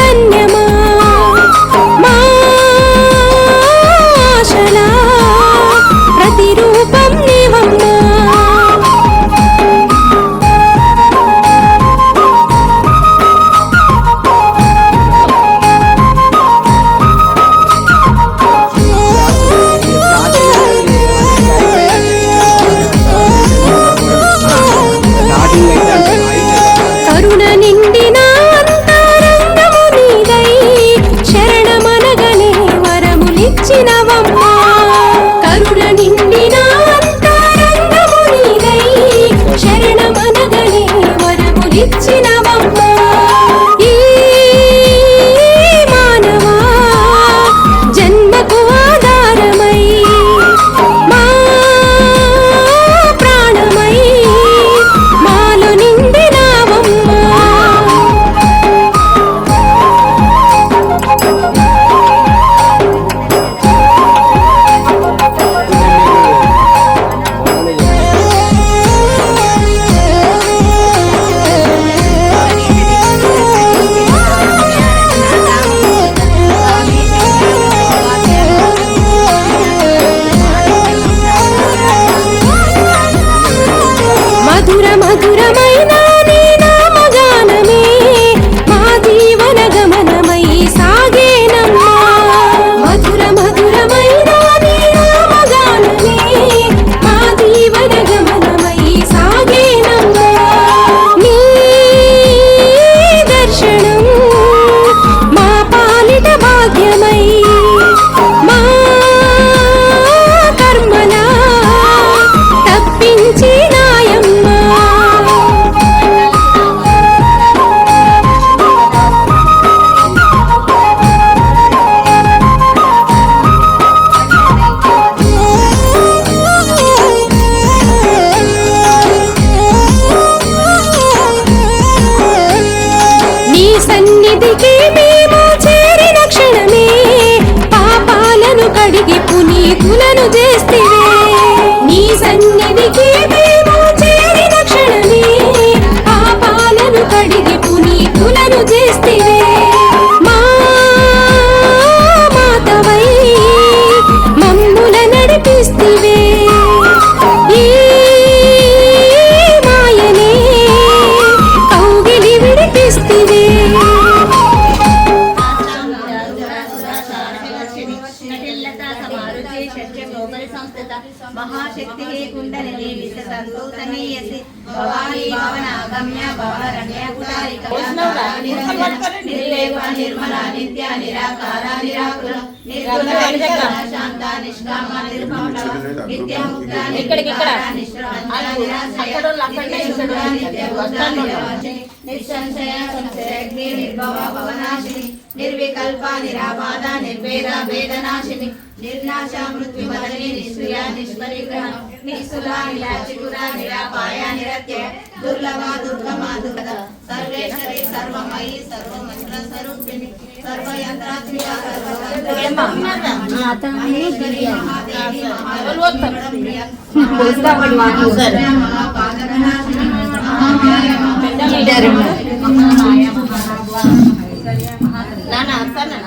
തന്നെ You know. మధురమైన మహాశక్తి కుండలిని విశతంతూతమీయసి భవానీ భావన గమ్య భవరమ్య కుటారిక నిర్లేప నిర్మల నిత్య నిరాకార నిరాకుల నిర్గుణ నిష్కల శాంత నిష్కామ నిర్మల నిత్య ముక్త ఇక్కడికి ఇక్కడ. నిస్సంశయ సంశయగ్ని నిర్భవ భవనాశిని నిర్వికల్ప నిరాబాధ నిర్వేద వేదనాశిని ನಿರ್ನಾಶ ಮೃತ್ಯು ಮದನೆ ನಿಶ್ಚಯ ನಿಷ್ಪರಿಗ್ರಹ ನಿಸ್ಸುಲ ನಿಲಾಚಿಕುರ ನಿರಾಪಾಯ ನಿರತ್ಯ ದುರ್ಲಭ ದುರ್ಗಮ ದುರ್ಗದ ಸರ್ವೇಶ್ವರಿ ಸರ್ವಮಯಿ ಸರ್ವಮಂತ್ರ ಸ್ವರೂಪಿಣಿ ಸರ್ವಯಂತ್ರಾತ್ಮಿಕ ಸರ್ವಗಂಧೇಶ್ವರಿ ಮಹಾದೇವಿ ಮಹಾಪ್ರಿಯ ಮಹಾಪಾದನಾಶಿನಿ ಮಹಾಮಾಯ ಮಹಾಮಾಯ ಮಹಾಭಾವ ಮಹಾಕಲ್ಯಾಣ ಮಹಾಕಲ್ಯಾಣ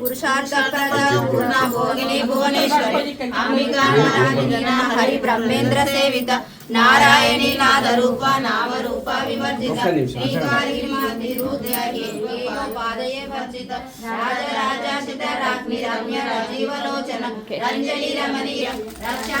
పురుషార్థప్రద పూర్ణ భోగిని భువనేశ్వరి అంబికా హరి బ్రహ్మేంద్ర సేవిత నారాయణి నాద రూప నామ రూప వివర్జిత ఒక్క పాదయే వర్జిత రాజరాజాసిత రాజ్ఞి రమ్య రజీవలోచన రంజని రమణీయ రక్షా